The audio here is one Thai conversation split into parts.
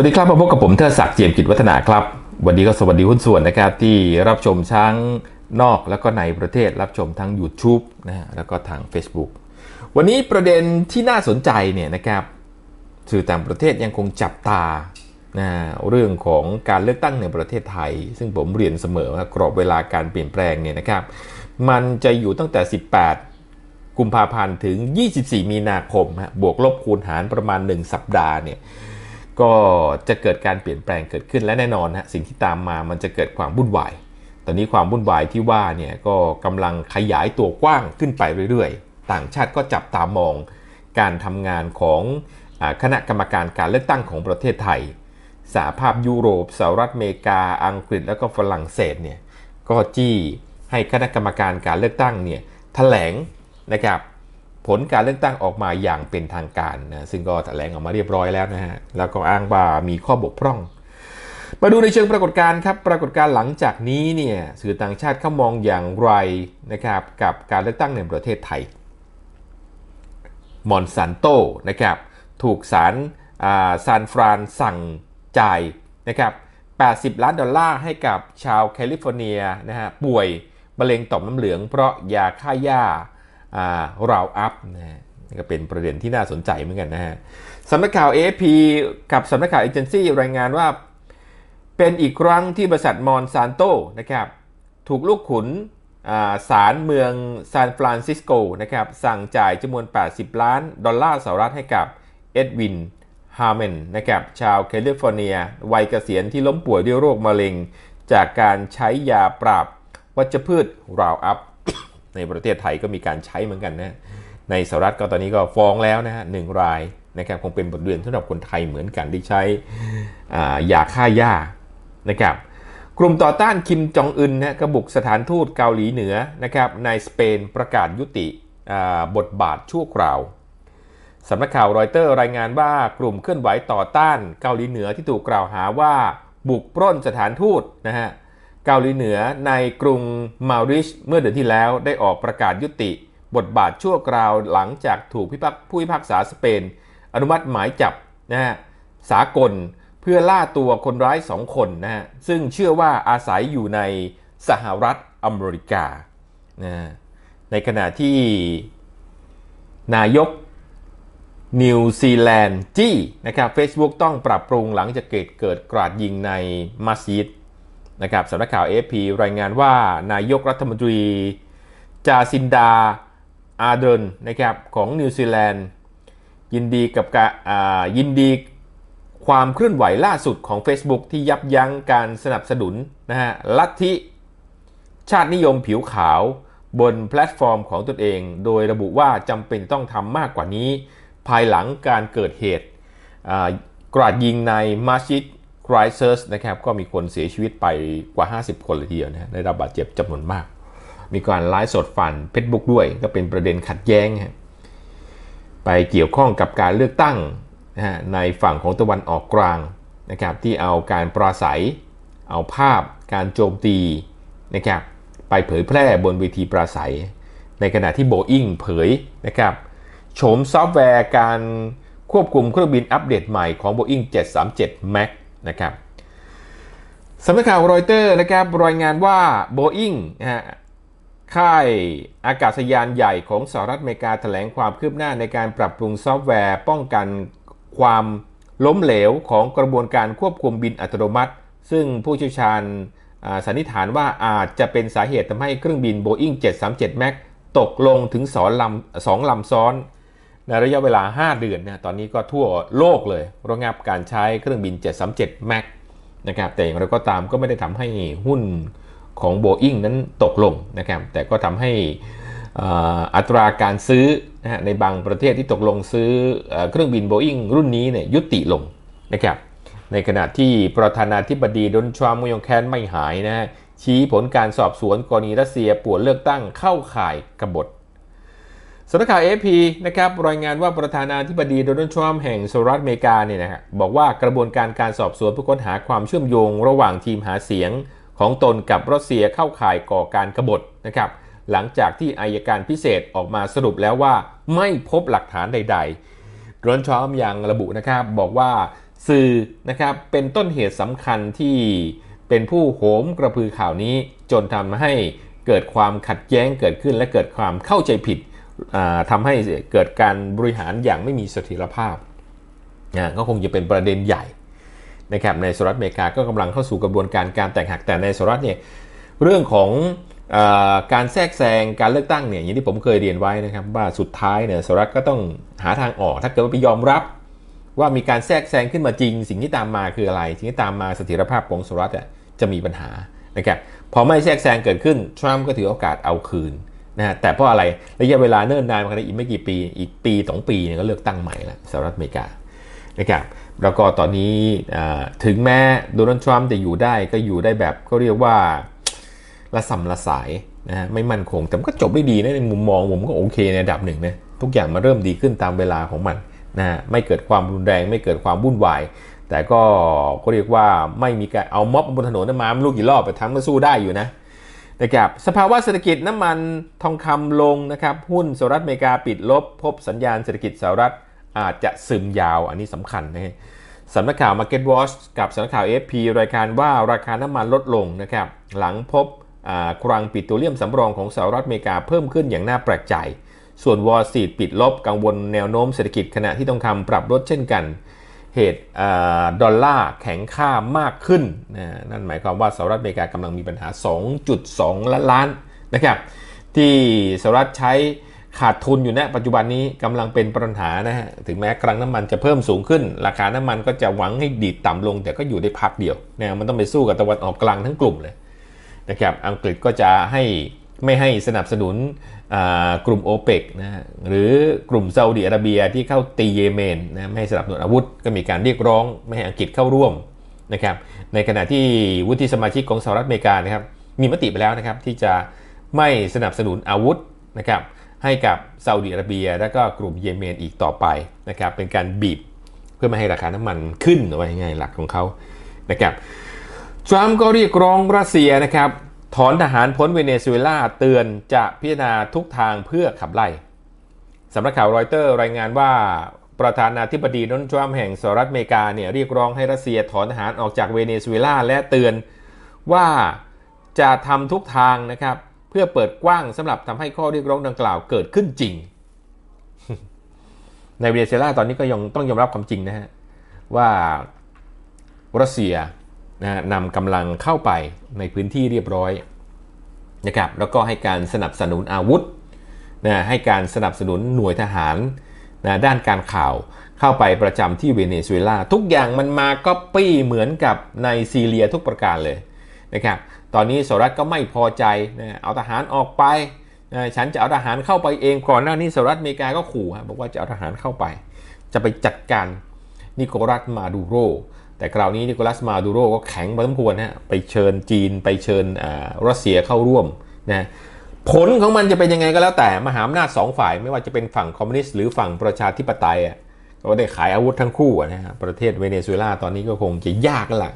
วัสดีครับมาพบกับผมเทอศักดิ์เจียมกิจวัฒนาครับ วันนี้ก็สวัสดีหุ้นส่วนนะครับที่รับชมทั้งนอกแล้วก็ในประเทศรับชมทั้ง YouTube นะฮะแล้วก็ทาง Facebook วันนี้ประเด็นที่น่าสนใจเนี่ยนะครับสื่อต่างประเทศยังคงจับตานะเรื่องของการเลือกตั้งในประเทศไทย ซึ่งผมเรียนเสมอว่ากรอบเวลาการเปลี่ยนแปลงเนี่ยนะครับ มันจะอยู่ตั้งแต่ 18 กุมภาพันธ์ถึง 24 มีนาคมฮะบวกลบคูณหารประมาณ 1 สัปดาห์เนี่ย ก็จะเกิดการเปลี่ยนแปลงเกิดขึ้นและแน่นอนฮะสิ่งที่ตามมามันจะเกิดความวุ่นวาย ตอนนี้ความวุ่นวายที่ว่าเนี่ยก็กำลังขยายตัวกว้างขึ้นไปเรื่อยๆ ต่างชาติก็จับตามองการทำงานของคณะกรรมการการเลือกตั้งของประเทศไทยสหภาพยุโรปสหรัฐอเมริกา อังกฤษแล้วก็ฝรั่งเศสเนี่ยก็จี้ให้คณะกรรมการการเลือกตั้งเนี่ยแถลงนะครับ ผลการเลือกตั้งออกมาอย่างเป็นทางการนะซึ่งก็แถลงออกมาเรียบร้อยแล้วนะฮะแล้วก็อ้างว่ามีข้อบกพร่อง มาดูในเชิงปรากฏการณ์ครับปรากฏการณ์หลังจากนี้เนี่ยสื่อต่างชาติเขามองอย่างไรนะครับกับการเลือกตั้งในประเทศไทยมอนซันโตนะครับถูกศาลซานฟรานสั่งจ่ายนะครับ80 ล้านดอลลาร์ให้กับชาวแคลิฟอร์เนียนะฮะป่วยมะเร็งต่อมน้ำเหลืองเพราะยาฆ่าหญ้า ราวอัพนะฮะนี่ก็เป็นประเด็นที่น่าสนใจเหมือนกันนะฮะสำนักข่าว AFP กับสำนักข่าวเอเจนซี่รายงานว่า เป็นอีกครั้งที่บริษัทมอนซานโตนะครับถูกลูกขุนศาลเมืองซานฟรานซิสโกนะครับสั่งจ่ายจำนวน 80 ล้าน ดอลลาร์สหรัฐให้กับเอ็ดวินฮาร์เมนนะครับชาวแคลิฟอร์เนีย วัยเกษียณที่ล้มป่วยด้วยโรคมะเร็ง จากการใช้ยาปราบวัชพืชราวอัพ ในประเทศไทยก็มีการใช้เหมือนกันนะในสหรัฐก็ตอนนี้ก็ฟ้องแล้วนะฮะหนึ่งรายนะครับคงเป็นบทเรียนสำหรับคนไทยเหมือนกันที่ใช้ยาฆ่าหญ้านะครับกลุ่มต่อต้านคิมจองอึนนะกระบุกสถานทูตเกาหลีเหนือนะครับในสเปนประกาศยุติบทบาทชั่วคราวสำนักข่าวรอยเตอร์รายงานว่ากลุ่มเคลื่อนไหวต่อต้านเกาหลีเหนือที่ถูกกล่าวหาว่าบุกปล้นสถานทูตนะฮะ เกาหลีเหนือในกรุงมาริชเมื่อเดือนที่แล้วได้ออกประกาศยุติ บทบาทชั่วคราวหลังจากถูกผู้พิพากษาสเปน อนุมัติหมายจับนะฮะสากลเพื่อล่าตัวคนร้ายสองคนนะฮะซึ่งเชื่อว่าอาศัยอยู่ในสหรัฐอเมริกานะในขณะที่นายกนิวซีแลนด์จี้นะครับ Facebook ต้องปรับปรุงหลังจากเกิดเกิดกราดยิงในมัสยิด นะครับสำนักข่าว AFP รายงานว่านายกรัฐมนตรี จาซินดา อาเดนนะครับของนิวซีแลนด์ยินดีกับการยินดีความเคลื่อนไหวล่าสุดของ Facebook ที่ยับยั้งการสนับสนุนนะฮะลัทธิชาตินิยมผิวขาวบนแพลตฟอร์มของตนเอง โดยระบุว่าจำเป็นต้องทำมากกว่านี้ ภายหลังการเกิดเหตุกราดยิงในมัสยิด ไครเซอร์สนะครับก็มีคนเสียชีวิตไปกว่า 50 คนเลยทีเดียวนะได้รับบาดเจ็บจำนวนมาก มีการไลฟ์สดฟันเฟซบุ๊กด้วย ก็เป็นประเด็นขัดแย้งไปเกี่ยวข้องกับการเลือกตั้งนะในฝั่งของตะวันออกกลางนะครับที่เอาการปราศัย เอาภาพการโจมตีนะครับไปเผยแพร่บนเวทีปราศัย ในขณะที่โบอิงเผยนะครับโฉมซอฟต์แวร์การควบคุมเครื่องบินอัปเดตใหม่ของ Boeing 737 MAX นะครับสำนักข่าวรอยเตอร์นะครับรายงานว่า Boeing นะฮะค่ายอากาศยานใหญ่ของสหรัฐอเมริกาแถลงความคืบหน้าในการปรับปรุงซอฟต์แวร์ ป้องกันความล้มเหลวของกระบวนการควบคุมบินอัตโนมัติ ซึ่งผู้เชี่ยวชาญสันนิษฐานว่าอาจจะเป็นสาเหตุทำให้เครื่องบิน Boeing 737 MAX ตกลงถึงสองลำสองลำซ้อน ในระยะเวลา 5 เดือนนะตอนนี้ก็ทั่วโลกเลยระงับการใช้เครื่องบิน 737 MAX นะครับแต่อย่างไรก็ตามก็ไม่ได้ทำให้หุ้นของ Boeing นั้นตกลงนะครับแต่ก็ทำให้อัตราการซื้อนะฮะในบางประเทศที่ตกลงซื้อเครื่องบิน Boeing รุ่นนี้เนี่ยยุติลงนะครับในขณะที่ประธานาธิบดีโดนทรัมป์ยังแคนไม่หายนะฮะชี้ผลการสอบสวนกรณีรัสเซียปวนเลือกตั้งเข้าข่ายกบฏ สำนักข่าวเอพีนะครับรายงานว่าประธานาธิบดีโดนัลด์ทรัมป์แห่งสหรัฐอเมริกาเนี่ยนะฮะบอกว่ากระบวนการการสอบสวนเพื่อค้นหาความเชื่อมโยง ระหว่างทีมหาเสียงของตนกับรัสเซียเข้าข่ายก่อการกบฏนะครับหลังจากที่อายการพิเศษออกมาสรุปแล้วว่าไม่พบหลักฐานใดๆโดนัลด์ทรัมป์ยังระบุนะครับบอกว่าสื่อนะครับเป็นต้นเหตุสำคัญที่เป็นผู้โหมกระพือข่าวนี้จนทำให้เกิดความขัดแย้งเกิดขึ้นและเกิดความเข้าใจผิด ทำให้เกิดการบริหารอย่างไม่มีเสถียรภาพนะก็คงจะเป็นประเด็นใหญ่นะครับในสหรัฐอเมริกาก็กำลังเข้าสู่กระบวนการการแตกหักแต่ในสหรัฐเนี่ยเรื่องของอการแทรกแซงการเลือกตั้งเนี่ยอย่างที่ผมเคยเรียนไว้นะครับว่าสุดท้ายเนี่ยสหรัฐก็ต้องหาทางออก ถ้าเกิดว่าไปยอมรับว่ามีการแทรกแซงขึ้นมาจริง สิ่งที่ตามมาคืออะไรสิ่งที่ตามมาเสถียรภาพของสหรัฐจะมีปัญหานะครับพอไม่แทรกแซงเกิดขึ้นทรัมป์ก็ถือโอกาสเอาคืน นะแต่เพราะอะไรระยะเวลาเนิ่นนานมาอีกไม่กี่ปี อีกปีสองปีเนี่ยก็เลือกตั้งใหม่ล้วสหรัฐอเมริกานะครับแล้วก็ตอนนี้ถึงแม้โดนัลด์ทรัมป์จะอยู่ได้ก็อยู่ได้แบบก็เรียกว่าละสัมละสายนะฮะไม่มั่นคง แต่ก็จบได้ดีนะในมุมมองผมก็โอเคในระดับหนึ่งนะทุกอย่างมาเริ่มดีขึ้นตามเวลาของมันนะไม่เกิดความรุนแรง ไม่เกิดความวุ่นวาย แต่ก็ก็เรียกว่าไม่มีการเอาม็อบบนถนนมาไม่รู้กี่รอบไปทำก็สู้ได้อยู่นะ นะครับสภาวะเศรษฐกิจน้ำมันทองคำลงนะครับหุ้นสหรัฐอเมริกาปิดลบ พบสัญญาณเศรษฐกิจสหรัฐอาจจะซึมยาวอันนี้สำคัญนะฮะสำนักข่าว Market Watch กับสำนักข่าว AFP รายการว่าราคาน้ำมันลดลงนะครับหลังพบครังปิโตรเลียมสำรองของสหรัฐอเมริกาเพิ่มขึ้นอย่างน่าแปลกใจ ส่วนวอลซีดปิดลบกังวลแนวโน้มเศรษฐกิจขณะที่ต้องคำปรับลดเช่นกัน เหตุดอลลาร์แข็งค่ามากขึ้นนะนั่นหมายความว่าสหรัฐอเมริกากำลังมีปัญหา 2.2 ล้านล้านนะครับที่สหรัฐใช้ขาดทุนอยู่ณปัจจุบันนี้กำลังเป็นปัญหานะฮะถึงแม้ครั้งน้ำมันจะเพิ่มสูงขึ้น ราคาน้ำมันก็จะหวังให้ดีดต่ำลง แต่ก็อยู่ได้พักเดียวนะมันต้องไปสู้กับตะวันออกกลางทั้งกลุ่มเลยนะครับอังกฤษก็จะให้ ไม่ให้สนับสนุนกลุ่มโอเปกนะหรือกลุ่มซาอุดิอาระเบียที่เข้าตีเยเมนนะไม่ให้สนับสนุนอาวุธก็มีการเรียกร้อง ไม่ให้อังกฤษเข้าร่วมนะครับในขณะที่วุฒิสมาชิกของสหรัฐอเมริกานะครับมีมติไปแล้วนะครับที่จะไม่สนับสนุนอาวุธนะครับให้กับซาอุดิอาระเบีย และก็กลุ่มเยเมนอีกต่อไปนะครับเป็นการบีบเพื่อไม่ให้ราคาน้ำมันขึ้นไว้ไงหลักของเขานะครับทรัมป์ก็เรียกร้องรัสเซียนะครับ ถอนทหารพ้นเวเนซุเอลาเตือนจะพิจารณาทุกทางเพื่อขับไล่สำนักข่าวรอยเตอร์รายงานว่าประธานาธิบดีโดนัลด์ทรัมป์แห่งสหรัฐอเมริกาเนี่ยเรียกร้องให้รัสเซียถอนทหารออกจากเวเนซุเอลาและเตือนว่าจะทำทุกทางนะครับ เพื่อเปิดกว้างสำหรับทำให้ข้อเรียกร้องดังกล่าวเกิดขึ้นจริง ในเวเนซุเอลาตอนนี้ก็ยังต้องยอมรับความจริงนะฮะว่ารัสเซีย นะนำกำลังเข้าไปในพื้นที่เรียบร้อยนะครับแล้วก็ให้การสนับสนุนอาวุธนะให้การสนับสนุนหน่วยทหารนะด้านการข่าวเข้าไปประจำที่เวเนซุเอลาทุกอย่างมันมาก๊อปปี้เหมือนกับในซีเรียทุกประการเลยนะครับตอนนี้สหรัฐก็ไม่พอใจนะเอาทหารออกไปนะฉันจะเอาทหารเข้าไปเองก่อนหน้านี้สหรัฐอเมริกาก็ขู่บอกว่าจะเอาทหารเข้าไป จะไปจัดการนิโคลัสมาดูโร แต่คราวนี้นิโคลัสมาดูโรก็แข็งพอสมควรนะไปเชิญจีนไปเชิญรัสเซียเข้าร่วมนะผลของมันจะเป็นยังไงก็แล้วแต่มหาอำนาจสองฝ่ายไม่ว่าจะเป็นฝั่งคอมมิวนิสต์หรือฝั่งประชาธิปไตยก็ได้ขายอาวุธทั้งคู่นะฮะประเทศเวเนซุเอลาตอนนี้ก็คงจะยากแล้วล่ะ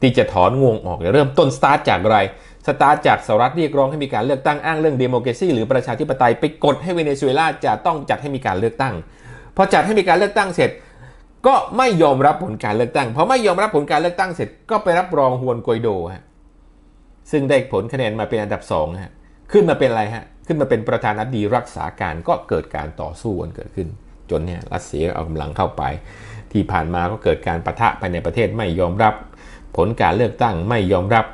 ที่จะถอนงวงออกเริ่มต้นสตาร์ทจากอะไรสตาร์ทจากสหรัฐเรียกร้องให้มีการเลือกตั้งอ้างเรื่องเดโมแครซีหรือประชาธิปไตยไปกดให้เวเนซุเอลาจะต้องจัดให้มีการเลือกตั้งพอจัดให้มีการเลือกตั้งเสร็จ ก็ไม่ยอมรับผลการเลือกตั้งพอไม่ยอมรับผลการเลือกตั้งเสร็จก็ไปรับรองฮวนกวยโดฮะซึ่งได้ผลคะแนนมาเป็นอันดับสองฮะขึ้นมาเป็นอะไรฮะขึ้นมาเป็นประธานาธิบดีรักษาการก็เกิดการต่อสู้กันเกิดขึ้น จนเนี่ยรัสเซียเอากำลังเข้าไป ที่ผ่านมาก็เกิดการประทะภายในประเทศไม่ยอมรับ ผลการเลือกตั้งไม่ยอมรับ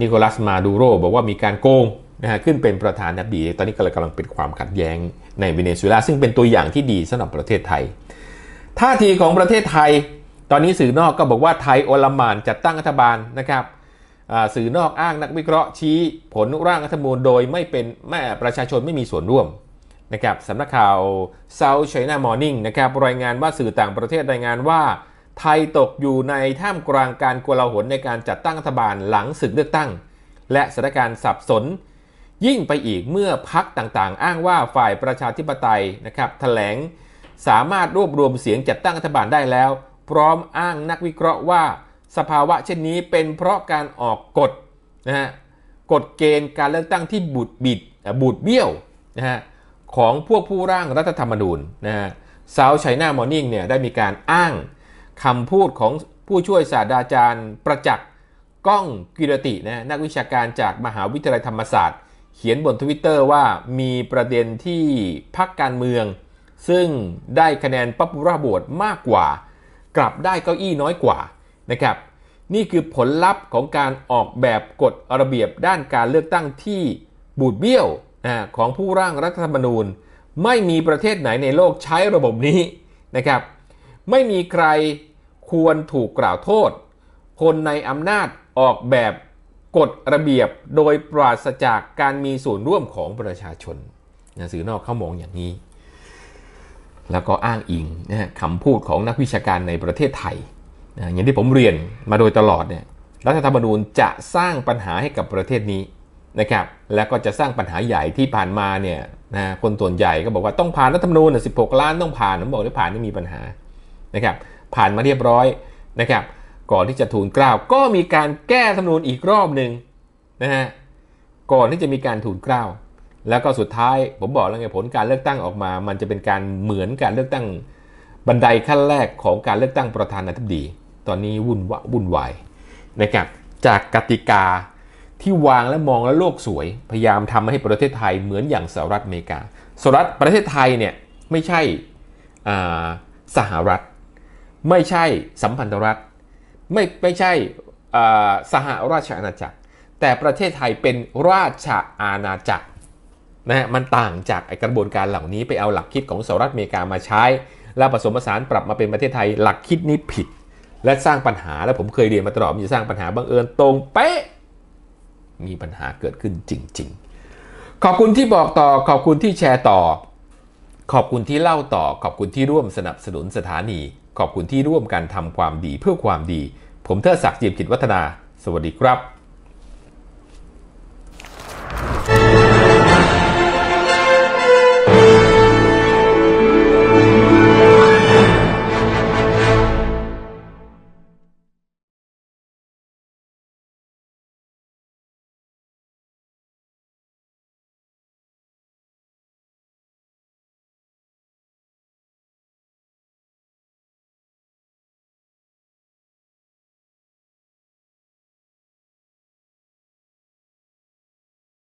นิโคลัสมาดูโรบอกว่ามีการโกงนะฮะขึ้นเป็นประธานาธิบดี ตอนนี้ก็เลยกำลังเป็นความขัดแย้งในเวเนซุเอลาซึ่งเป็นตัวอย่างที่ดีสำหรับประเทศไทย ท่าทีของประเทศไทย ตอนนี้สื่อนอกก็บอกว่าไทยโอลมานจัดตั้งรัฐบาลนะครับสื่อนอกอ้างนักวิเคราะห์ชี้ผลร่างรัฐธรรมนูญโดยไม่เป็นแม่ประชาชนไม่มีส่วนร่วมนะครับสำนักข่าว South China Morning นะครับรายงานว่าสื่อต่างประเทศรายงานว่า ไทยตกอยู่ในท่ามกลางการกลาหลในการจัดตั้งรัฐบาลหลังศึกเลือกตั้ง และสถานการณ์สับสน ยิ่งไปอีกเมื่อพักต่างๆ อ้างว่าฝ่ายประชาธิปไตยนะครับแถลง สามารถรวบรวมเสียงจัดตั้งรัฐบาลได้แล้ว พร้อมอ้างนักวิเคราะห์ว่า สภาวะเช่นนี้เป็นเพราะการออกกฎนะฮะกฎเกณฑ์การเลือกตั้งที่บูดบิดบูดเบี้ยวนะฮะของพวกผู้ร่างรัฐธรรมนูญนะฮะซาวไชน่ามอร์นิ่งเนี่ยได้มีการอ้างคำพูดของผู้ช่วยศาสตราจารย์ประจักษ์ก้องกิรตินะนักวิชาการจากมหาวิทยาลัยธรรมศาสตร์ เขียนบนทวิตเตอร์ว่ามีประเด็นที่พักการเมือง ซึ่งได้คะแนนป๊อปปูล่าโหวตมากกว่า กลับได้เก้าอี้น้อยกว่านะครับนี่คือผลลัพธ์ของการออกแบบกฎระเบียบด้านการเลือกตั้งที่บูดเบี้ยวนะของผู้ร่างรัฐธรรมนูญ ไม่มีประเทศไหนในโลกใช้ระบบนี้นะครับไม่มีใครควรถูกกล่าวโทษ คนในอำนาจออกแบบกฎระเบียบโดยปราศจากการมีส่วนร่วมของประชาชนหนังสือนอกเขามองอย่างนี้ แล้วก็อ้างอิงนะคำพูดของนักวิชาการในประเทศไทยนะอย่างที่ผมเรียนมาโดยตลอดเนี่ยรัฐธรรมนูญจะสร้างปัญหาให้กับประเทศนี้นะครับแล้วก็จะสร้างปัญหาใหญ่ที่ผ่านมาเนี่ยนะคนส่วนใหญ่ก็บอกว่าต้องผ่านรัฐธรรมนูญ16 ล้านต้องผ่านผมบอกว่าผ่านไม่มีปัญหานะครับผ่านมาเรียบร้อยนะครับก่อนที่จะทูลกล้าวก็มีการแก้ธรรมนูญอีกรอบหนึ่งนะฮะก่อนที่จะมีการทูลเกล้า แล้วก็สุดท้ายผมบอกแล้วไงผลการเลือกตั้งออกมา มันจะเป็นการเหมือนการเลือกตั้งบันไดขั้นแรกของการเลือกตั้งประธานาธิบดี ตอนนี้วุ่นวะวุ่นวายนะครับจากกติกาที่วางและมองแล้วโลกสวย พยายามทำให้ประเทศไทยเหมือนอย่างสหรัฐอเมริกาสหรัฐประเทศไทยเนี่ยไม่ใช่สหรัฐ ไม่ใช่สัมพันธรัฐไม่ไม่ใช่สหราชอาณาจักร แต่ประเทศไทยเป็นราชอาณาจักร นะมันต่างจากกระบวนการเหล่านี้ไปเอาหลักคิดของสหรัฐอเมริกามาใช้ แล้วผสมผสานปรับมาเป็นประเทศไทยหลักคิดนี้ผิด และสร้างปัญหาและผมเคยเรียนมาตลอดมันจะสร้างปัญหาบังเอิญตรงเป๊ะมีปัญหาเกิดขึ้นจริง ๆ ขอบคุณที่บอกต่อขอบคุณที่แชร์ต่อ ขอบคุณที่เล่าต่อ ขอบคุณที่ร่วมสนับสนุนสถานี ขอบคุณที่ร่วมกันทำความดีเพื่อความดี ผมเทิดศักดิ์จียมกิจวัฒนา สวัสดีครับ